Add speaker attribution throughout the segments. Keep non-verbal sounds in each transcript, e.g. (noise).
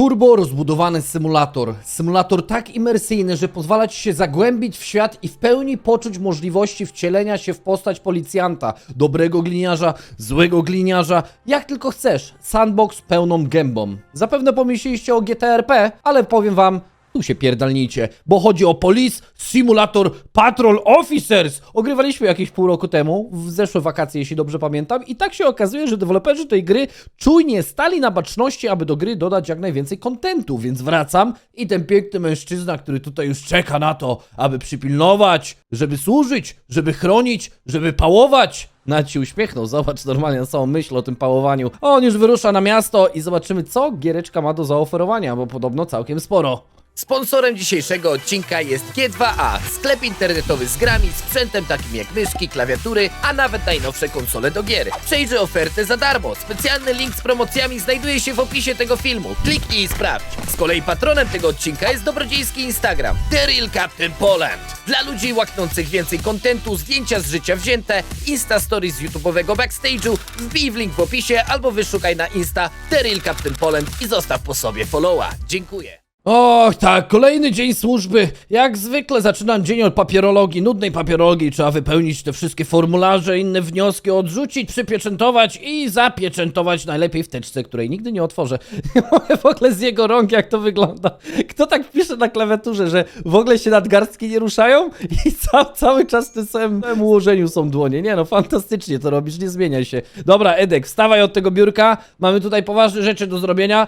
Speaker 1: Turbo rozbudowany symulator. Symulator tak imersyjny, że pozwala ci się zagłębić w świat i w pełni poczuć możliwości wcielenia się w postać policjanta. Dobrego gliniarza, złego gliniarza, jak tylko chcesz. Sandbox pełną gębą. Zapewne pomyśleliście o GTRP, ale powiem wam, tu się pierdalnijcie, bo chodzi o Police Simulator Patrol Officers. Ogrywaliśmy jakieś pół roku temu, w zeszłe wakacje, jeśli dobrze pamiętam, i tak się okazuje, że deweloperzy tej gry czujnie stali na baczności, aby do gry dodać jak najwięcej kontentu, więc wracam i ten piękny mężczyzna, który tutaj już czeka na to, aby przypilnować, żeby służyć, żeby chronić, żeby pałować. Nawet się uśmiechnął, zobacz normalnie na samą myśl o tym pałowaniu. On już wyrusza na miasto i zobaczymy, co giereczka ma do zaoferowania, bo podobno całkiem sporo.
Speaker 2: Sponsorem dzisiejszego odcinka jest G2A, sklep internetowy z grami, sprzętem takim jak myszki, klawiatury, a nawet najnowsze konsole do gier. Przejrzyj ofertę za darmo. Specjalny link z promocjami znajduje się w opisie tego filmu. Kliknij i sprawdź. Z kolei patronem tego odcinka jest dobrodziejski Instagram The Real Captain Poland. Dla ludzi łaknących więcej kontentu, zdjęcia z życia wzięte, Insta Stories z YouTube'owego backstage'u, wbij w link w opisie albo wyszukaj na Insta The Real Captain Poland i zostaw po sobie followa. Dziękuję.
Speaker 1: Och, tak, kolejny dzień służby. Jak zwykle zaczynam dzień od papierologii, nudnej papierologii. Trzeba wypełnić te wszystkie formularze, inne wnioski, odrzucić, przypieczętować i zapieczętować najlepiej w teczce, której nigdy nie otworzę. (laughs) Nie mogę w ogóle z jego rąk, jak to wygląda. Kto tak pisze na klawiaturze, że w ogóle się nadgarstki nie ruszają i (laughs) ca cały czas w tym samym ułożeniu są dłonie. Nie no, fantastycznie to robisz, nie zmieniaj się. Dobra, Edek, wstawaj od tego biurka. Mamy tutaj poważne rzeczy do zrobienia.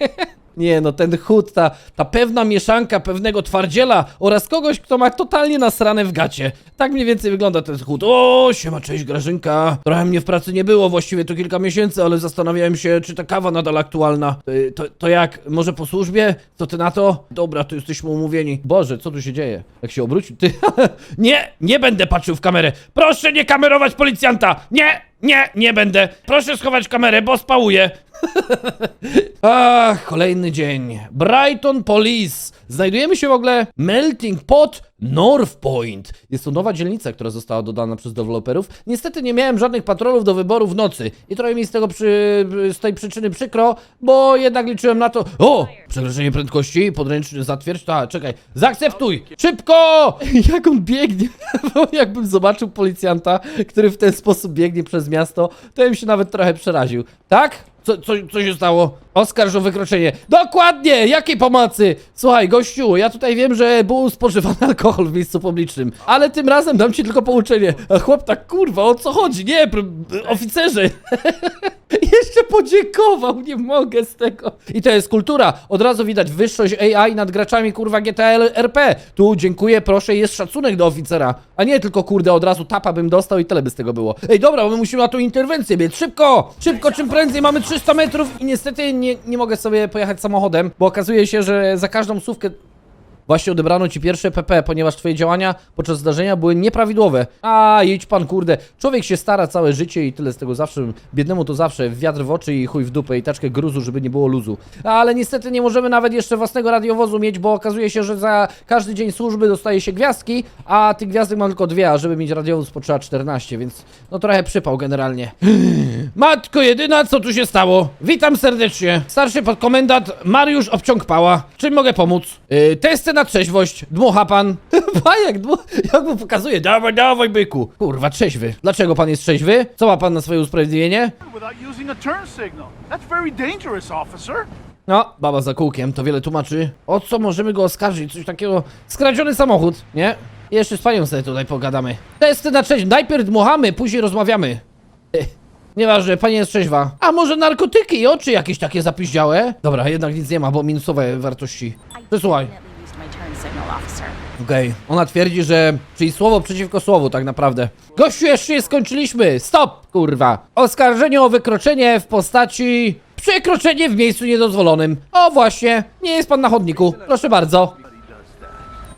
Speaker 1: (laughs) Nie no, ten chód, ta, ta pewna mieszanka pewnego twardziela oraz kogoś, kto ma totalnie nasrane w gacie. Tak mniej więcej wygląda ten chód. O, siema, cześć Grażynka. Trochę mnie w pracy nie było, właściwie to kilka miesięcy, ale zastanawiałem się, czy ta kawa nadal aktualna. Y, To, to jak, może po służbie? Co ty na to? Dobra, to jesteśmy umówieni. Boże, co tu się dzieje? Jak się obrócił? Ty, (laughs) nie, nie będę patrzył w kamerę. Proszę nie kamerować policjanta! Nie, nie, nie będę. Proszę schować kamerę, bo spałuję. (laughs) Ach, kolejny dzień. Brighton Police. Znajdujemy się w ogóle Melting Pot North Point. Jest to nowa dzielnica, która została dodana przez deweloperów. Niestety nie miałem żadnych patrolów do wyboru w nocy i trochę mi z tego przy, z tej przyczyny przykro, bo jednak liczyłem na to. O! Przekroczenie prędkości, podręczny zatwierdź. Tak, czekaj. Zaakceptuj! Szybko! (laughs) Jak on biegnie. (laughs) Bo Jakbym zobaczył policjanta, który w ten sposób biegnie przez miasto, to bym się nawet trochę przeraził. Tak? Co, co, co się stało? Oskarż o wykroczenie. Dokładnie! Jakiej pomocy? Słuchaj, gościu, ja tutaj wiem, że był spożywany (laughs) alkohol w miejscu publicznym, ale tym razem dam ci tylko pouczenie. A chłop tak, kurwa, o co chodzi? Nie, oficerze! (laughs) Podziękował, nie mogę z tego. I to jest kultura. Od razu widać wyższość AI nad graczami, kurwa, GTA RP. Tu dziękuję, proszę, jest szacunek do oficera. A nie tylko, kurde, od razu tapa bym dostał i tyle by z tego było. Ej, dobra, bo my musimy na tą interwencję biec. Szybko! Szybko, czym prędzej, mamy 300 metrów i niestety nie, nie mogę sobie pojechać samochodem, bo okazuje się, że za każdą słówkę Właśnie odebrano ci pierwsze PP, ponieważ twoje działania podczas zdarzenia były nieprawidłowe. A, idź pan, kurde. Człowiek się stara całe życie i tyle z tego zawsze. Biednemu to zawsze wiatr w oczy i chuj w dupę i taczkę gruzu, żeby nie było luzu. Ale niestety nie możemy nawet jeszcze własnego radiowozu mieć, bo okazuje się, że za każdy dzień służby dostaje się gwiazdki, a tych gwiazdek mam tylko dwie, a żeby mieć radiowóz potrzeba 14, więc no trochę przypał generalnie. (gasps) Matko jedyna, co tu się stało? Witam serdecznie. Starszy podkomendant Mariusz Obciąg-Pała. Czym mogę pomóc? Yy, testy na trzeźwość. Dmucha pan. (laughs) Bajek, dmu... jak mu pokazuje. Dawaj, dawaj, byku. Kurwa, trzeźwy. Dlaczego pan jest trzeźwy? Co ma pan na swoje usprawiedliwienie? No, baba za kółkiem, to wiele tłumaczy. O co możemy go oskarżyć? Coś takiego... Skradziony samochód, nie? I Jeszcze z panią sobie tutaj pogadamy. Testy na trzeźwość. Najpierw dmuchamy, później rozmawiamy. (laughs) Nieważne, pani jest trzeźwa. A może narkotyki i oczy jakieś takie zapiździałe? Dobra, jednak nic nie ma, bo minusowe wartości. Przesłuchaj.
Speaker 3: Signal, officer.
Speaker 1: Okej, ona twierdzi, że... Czyli słowo przeciwko słowu tak naprawdę. Gościu, jeszcze nie skończyliśmy! Stop, kurwa! Oskarżenie o wykroczenie w postaci... Przekroczenie w miejscu niedozwolonym. O, właśnie, nie jest pan na chodniku. Proszę bardzo.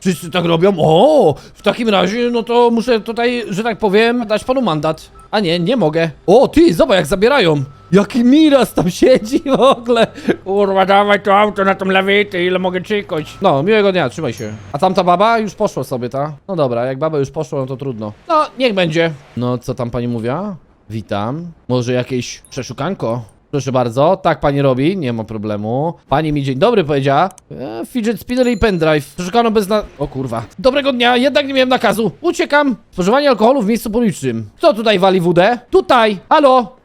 Speaker 1: Wszyscy tak robią? O, w takim razie, no to muszę tutaj, że tak powiem, dać panu mandat. A nie, nie mogę. O, ty, zobacz jak zabierają. Jaki Miras tam siedzi w ogóle. Kurwa, dawaj to auto na tą lawetę, ile mogę czekać. No, miłego dnia, trzymaj się. A tamta baba już poszła sobie, ta? No dobra, jak baba już poszła, no to trudno. No, niech będzie. No, co tam pani mówiła? Witam. Może jakieś przeszukanko? Proszę bardzo, tak pani robi, nie ma problemu. Pani mi dzień dobry powiedziała. E, fidget spinner i pendrive. Przeszukano bez na... O kurwa. Dobrego dnia, jednak nie miałem nakazu. Uciekam. Spożywanie alkoholu w miejscu publicznym. Kto tutaj wali wódę? Tutaj. Halo?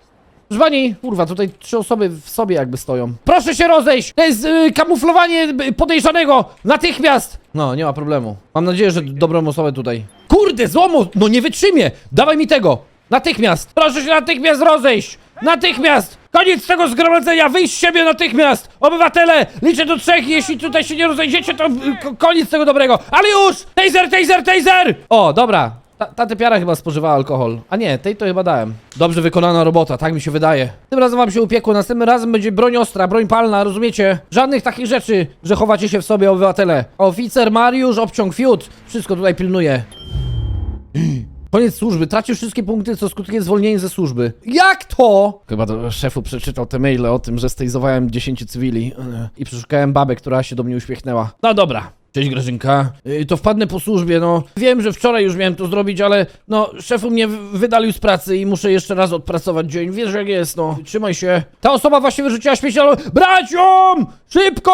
Speaker 1: Proszę pani, kurwa, tutaj trzy osoby w sobie jakby stoją. Proszę się rozejść! To jest y, kamuflowanie y, podejrzanego! Natychmiast! No, nie ma problemu. Mam nadzieję, że dobrą osobę tutaj. Kurde, złomu! No nie wytrzymie! Dawaj mi tego! Natychmiast! Proszę się natychmiast rozejść! Natychmiast! Koniec tego zgromadzenia! Wyjść z siebie natychmiast! Obywatele! Liczę do trzech, jeśli tutaj się nie rozejdziecie, to y, ko- koniec tego dobrego! Ale już! Taser, taser, taser! O, dobra. Ta, ta typiara chyba spożywała alkohol. A nie, tej to chyba dałem. Dobrze wykonana robota, tak mi się wydaje. Tym razem wam się upiekło, następnym razem będzie broń ostra, broń palna, rozumiecie? Żadnych takich rzeczy, że chowacie się w sobie, obywatele. Oficer Mariusz, obciąg fiut. Wszystko tutaj pilnuje. Koniec służby, tracił wszystkie punkty, co skutkuje zwolnieniem ze służby. Jak to? Chyba to szefu przeczytał te maile o tym, że stejzowałem 10 cywili e, i przeszukałem babę, która się do mnie uśmiechnęła. No dobra. Cześć Grażynka. Y, To wpadnę po służbie, no. Wiem, że wczoraj już miałem to zrobić, ale no, szefu mnie wydalił z pracy i muszę jeszcze raz odpracować dzień. Wiesz jak jest, no. Trzymaj się. Ta osoba właśnie wyrzuciła śmieci, ale... Ją! Szybko!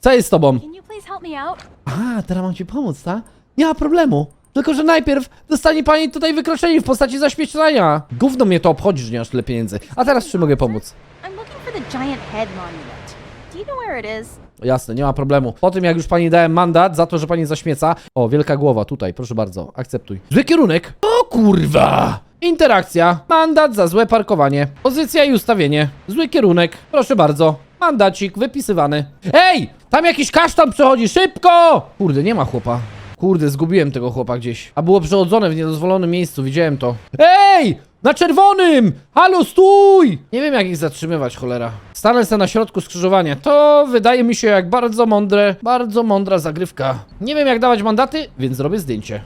Speaker 1: Co jest z tobą?
Speaker 3: Can you please help me out?
Speaker 1: A, teraz mam ci pomóc, tak? Nie ma problemu. Tylko, że najpierw dostanie pani tutaj wykroczenie w postaci zaśmiecenia. Gówno mnie to obchodzi, że nie masz tyle pieniędzy. A teraz czy mogę pomóc?
Speaker 3: I'm looking for the giant head monument. Do you know where it is?
Speaker 1: Jasne, nie ma problemu. Po tym, jak już pani dałem mandat za to, że pani zaśmieca... O, wielka głowa, tutaj, proszę bardzo, akceptuj. Zły kierunek. O kurwa! Interakcja. Mandat za złe parkowanie. Pozycja i ustawienie. Zły kierunek. Proszę bardzo. Mandacik wypisywany. Ej! Tam jakiś kasztan przechodzi, szybko! Kurde, nie ma chłopa. Kurde, zgubiłem tego chłopa gdzieś. A było przechodzone w niedozwolonym miejscu, widziałem to. Ej! Na czerwonym! Halo, stój! Nie wiem, jak ich zatrzymywać, cholera. Stanę se na środku skrzyżowania. To wydaje mi się jak bardzo mądre, bardzo mądra zagrywka. Nie wiem, jak dawać mandaty, więc zrobię zdjęcie.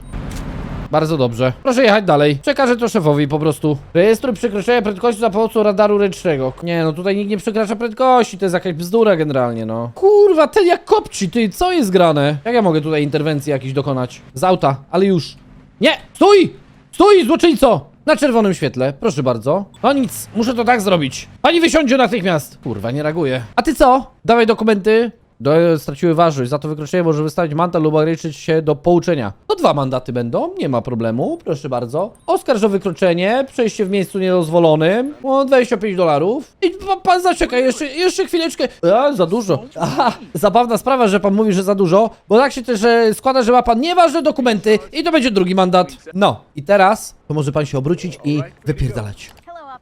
Speaker 1: Bardzo dobrze. Proszę jechać dalej. Przekażę to szefowi po prostu. Rejestruj przekroczenia prędkości za pomocą radaru ręcznego. Nie no, tutaj nikt nie przekracza prędkości, to jest jakaś bzdura generalnie, no. Kurwa, ten jak kopci, ty, co jest grane? Jak ja mogę tutaj interwencji jakiejś dokonać? Z auta, ale już. Nie! Stój! Stój, złoczyńco! Na czerwonym świetle, proszę bardzo. No nic, muszę to tak zrobić. Pani wysiądzie natychmiast. Kurwa, nie reaguje. A ty co? Dawaj dokumenty. Do, straciły ważność. Za to wykroczenie może wystawić mandat lub ograniczyć się do pouczenia. To dwa mandaty będą, nie ma problemu, proszę bardzo. Oskarż o wykroczenie, przejście w miejscu niedozwolonym, o 25 dolarów. I pa, pan zaczekaj, jeszcze, jeszcze chwileczkę. A, za dużo. Aha, zabawna sprawa, że pan mówi, że za dużo, bo tak się też składa, że ma pan nieważne dokumenty i to będzie drugi mandat. No, i teraz to może pan się obrócić i wypierdalać.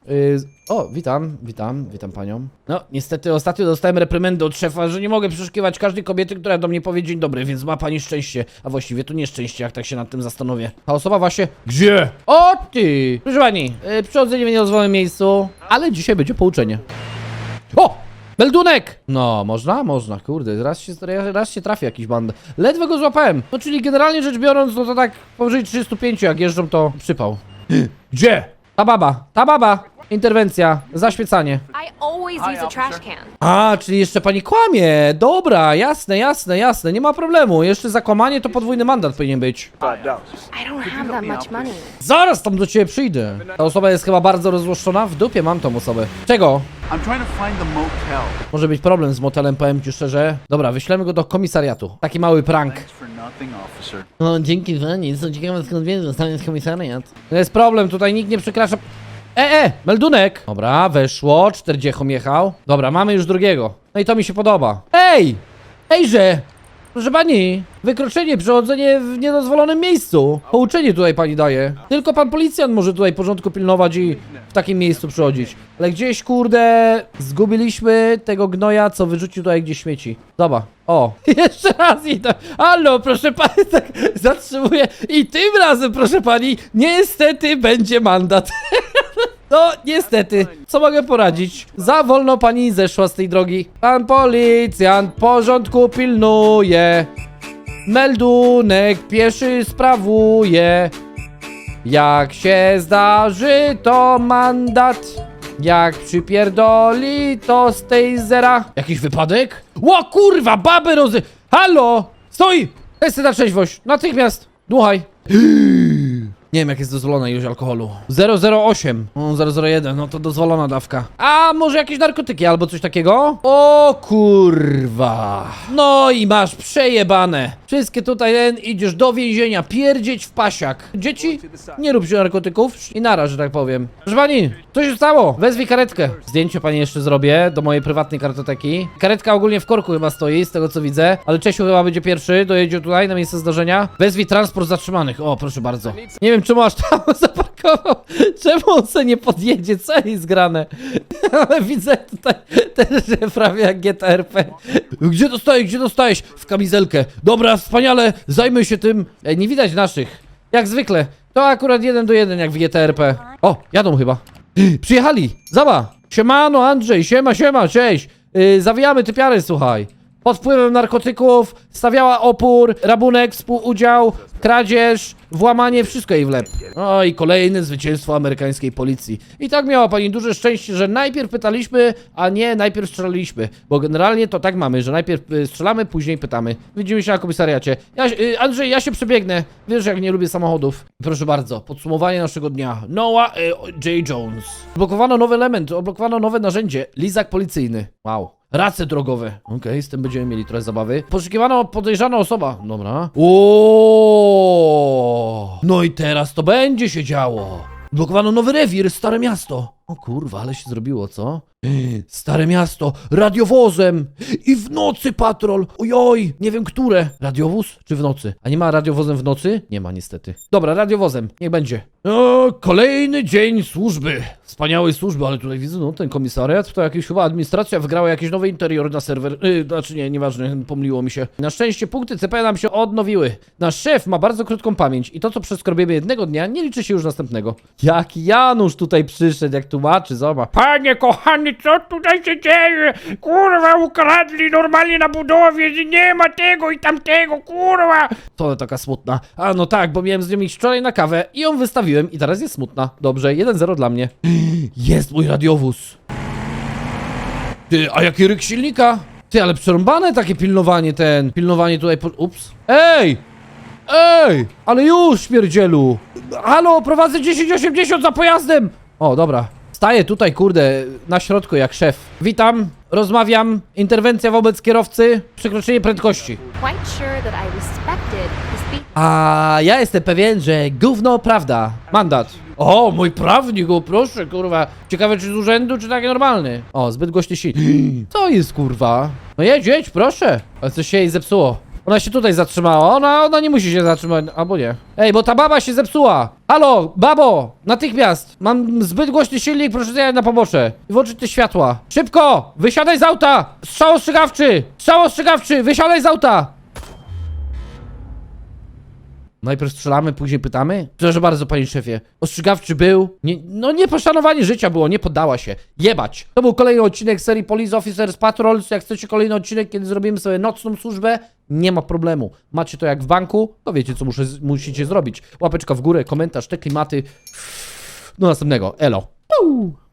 Speaker 3: Hello, officer.
Speaker 1: Y, o, witam, witam, witam panią. No, niestety ostatnio dostałem reprymendę od szefa, że nie mogę przeszukiwać każdej kobiety, która do mnie powie dzień dobry, więc ma pani szczęście. A właściwie to nieszczęście, jak tak się nad tym zastanowię. Ta osoba właśnie... Gdzie? O ty! Proszę pani, y, przychodzenie w niedozwolonym miejscu, ale dzisiaj będzie pouczenie. O! Meldunek! No, można? Można, kurde, raz się, raz się trafi jakiś band. Ledwo go złapałem. No, czyli generalnie rzecz biorąc, no to tak powyżej 305 jak jeżdżą, to przypał. Gdzie? Ta baba, ta baba! Interwencja, zaświecanie.
Speaker 4: I always
Speaker 5: Hi,
Speaker 4: use a trash
Speaker 5: officer.
Speaker 4: can.
Speaker 1: A, czyli jeszcze pani kłamie. Dobra, jasne, jasne, jasne, nie ma problemu. Jeszcze zakłamanie to podwójny mandat powinien być.
Speaker 5: Five dollars.
Speaker 4: I don't have that much money.
Speaker 1: Zaraz tam do ciebie przyjdę. Ta osoba jest chyba bardzo rozłoszczona. W dupie mam tą osobę. Czego?
Speaker 5: I'm trying to find the motel.
Speaker 1: Może być problem z motelem, powiem ci szczerze. Dobra, wyślemy go do komisariatu. Taki mały prank.
Speaker 5: Thanks for nothing, officer.
Speaker 1: No, dzięki za nic. Co ciekawe, skąd zostanie z komisariat. To jest problem, tutaj nikt nie przekracza... E, e, meldunek! Dobra, weszło, 40 jechał. Dobra, mamy już drugiego. No i to mi się podoba. Ej! Ejże! Proszę pani, wykroczenie, przechodzenie w niedozwolonym miejscu. Pouczenie tutaj pani daje. Tylko pan policjant może tutaj porządku pilnować i w takim miejscu przychodzić. Ale gdzieś, kurde, zgubiliśmy tego gnoja, co wyrzucił tutaj gdzieś śmieci. Dobra. O, (laughs) jeszcze raz i to. Halo, proszę pani, (laughs) tak zatrzymuję. I tym razem, proszę pani, niestety będzie mandat. (laughs) No, niestety, co mogę poradzić? Za wolno pani zeszła z tej drogi. Pan policjant porządku pilnuje. Meldunek pieszy sprawuje. Jak się zdarzy, to mandat. Jak przypierdoli, to z tej zera. Jakiś wypadek? Ło kurwa, baby rozy... Halo! Stój! Testy na trzeźwość, natychmiast! Dłuchaj. (gasps) Nie wiem, jak jest dozwolona ilość alkoholu. 008, o, 001, no to dozwolona dawka. A może jakieś narkotyki albo coś takiego? O kurwa. No i masz przejebane. Wszystkie tutaj, ten, idziesz do więzienia, pierdzieć w pasiak. Dzieci, nie rób się narkotyków i nara, że tak powiem. Proszę pani, co się stało? Wezwij karetkę. Zdjęcie pani jeszcze zrobię do mojej prywatnej kartoteki. Karetka ogólnie w korku chyba stoi, z tego co widzę, ale Czesiu chyba będzie pierwszy, dojedzie tutaj na miejsce zdarzenia. Wezwij transport zatrzymanych. O, proszę bardzo. Nie wiem, czemu aż tam (laughs) zaparkował. Czemu on se nie podjedzie? Co jest grane? (laughs) Ale widzę tutaj też, że prawie jak GTRP. Gdzie dostajesz? Gdzie dostajesz? W kamizelkę. Dobra, wspaniale, zajmę się tym. Ej, nie widać naszych. Jak zwykle. To akurat jeden do jeden jak w GTRP. O, jadą chyba. (gasps) Przyjechali. Zaba. Siemano, Andrzej. Siema, siema, cześć. Yy, zawijamy typiary, słuchaj. Pod wpływem narkotyków, stawiała opór, rabunek, współudział, kradzież, włamanie, wszystko jej w lep. No i kolejne zwycięstwo amerykańskiej policji. I tak miała pani duże szczęście, że najpierw pytaliśmy, a nie najpierw strzelaliśmy. Bo generalnie to tak mamy, że najpierw y, strzelamy, później pytamy. Widzimy się na komisariacie. Ja, y, Andrzej, ja się przebiegnę. Wiesz, jak nie lubię samochodów. Proszę bardzo, podsumowanie naszego dnia. Noah y, J. Jones. Odblokowano nowy element, odblokowano nowe narzędzie. Lizak policyjny. Wow. Race drogowe. Okej, z tym będziemy mieli trochę zabawy. Poszukiwana podejrzana osoba. Dobra. Ooo. No i teraz to będzie się działo. Blokowano nowy rewir, Stare Miasto. O kurwa, ale się zrobiło, co? Yy, Stare Miasto, radiowozem i w nocy patrol. Ojoj, nie wiem które. Radiowóz czy w nocy? A nie ma radiowozem w nocy? Nie ma niestety. Dobra, radiowozem, niech będzie. O, kolejny dzień służby. Wspaniałej służby, ale tutaj widzę, no ten komisariat, to jakieś chyba administracja wygrała jakiś nowy interior na serwer. Yy, znaczy nie, nieważne, pomyliło mi się. Na szczęście punkty CP nam się odnowiły. Nasz szef ma bardzo krótką pamięć i to, co przeskrobiemy jednego dnia, nie liczy się już następnego. Jak Janusz tutaj przyszedł, jak tłumaczy, zobacz.
Speaker 6: Panie kochany, co tutaj się dzieje? Kurwa, ukradli normalnie na budowie, nie ma tego i tamtego, kurwa!
Speaker 1: To taka smutna. A no tak, bo miałem z nią iść wczoraj na kawę i ją wystawiłem i teraz jest smutna. Dobrze, 1-0 dla mnie. (gasps) Jest mój radiowóz. Ty, a jaki ryk silnika? Ty, ale przerąbane takie pilnowanie ten. Pilnowanie tutaj po... Ups. Ej! Ej! Ale już, śmierdzielu! Halo, prowadzę 1080 za pojazdem! O, dobra. Staję tutaj, kurde, na środku jak szef. Witam, rozmawiam. Interwencja wobec kierowcy. Przekroczenie prędkości. A ja jestem pewien, że gówno prawda. Mandat. O, mój prawnik, o proszę, kurwa. Ciekawe, czy z urzędu, czy taki normalny. O, zbyt głośny silnik. (gasps) Co jest, kurwa? No jedź, jedź, proszę. Ale coś się jej zepsuło. Ona się tutaj zatrzymała. Ona, ona nie musi się zatrzymać, albo nie. Ej, bo ta baba się zepsuła. Halo, babo, natychmiast. Mam zbyt głośny silnik, proszę zjechać na pobocze. I włączyć te światła. Szybko, wysiadaj z auta. Strzał ostrzegawczy, strzał ostrzegawczy, wysiadaj z auta. Najpierw strzelamy, później pytamy? Proszę bardzo, panie szefie. Ostrzegawczy był. Nie, no nie poszanowanie życia było, nie poddała się. Jebać. To był kolejny odcinek serii Police Officers Patrols. Jak chcecie kolejny odcinek, kiedy zrobimy sobie nocną służbę, nie ma problemu. Macie to jak w banku, to wiecie, co muszę, musicie zrobić. Łapeczka w górę, komentarz, te klimaty. Do następnego. Elo.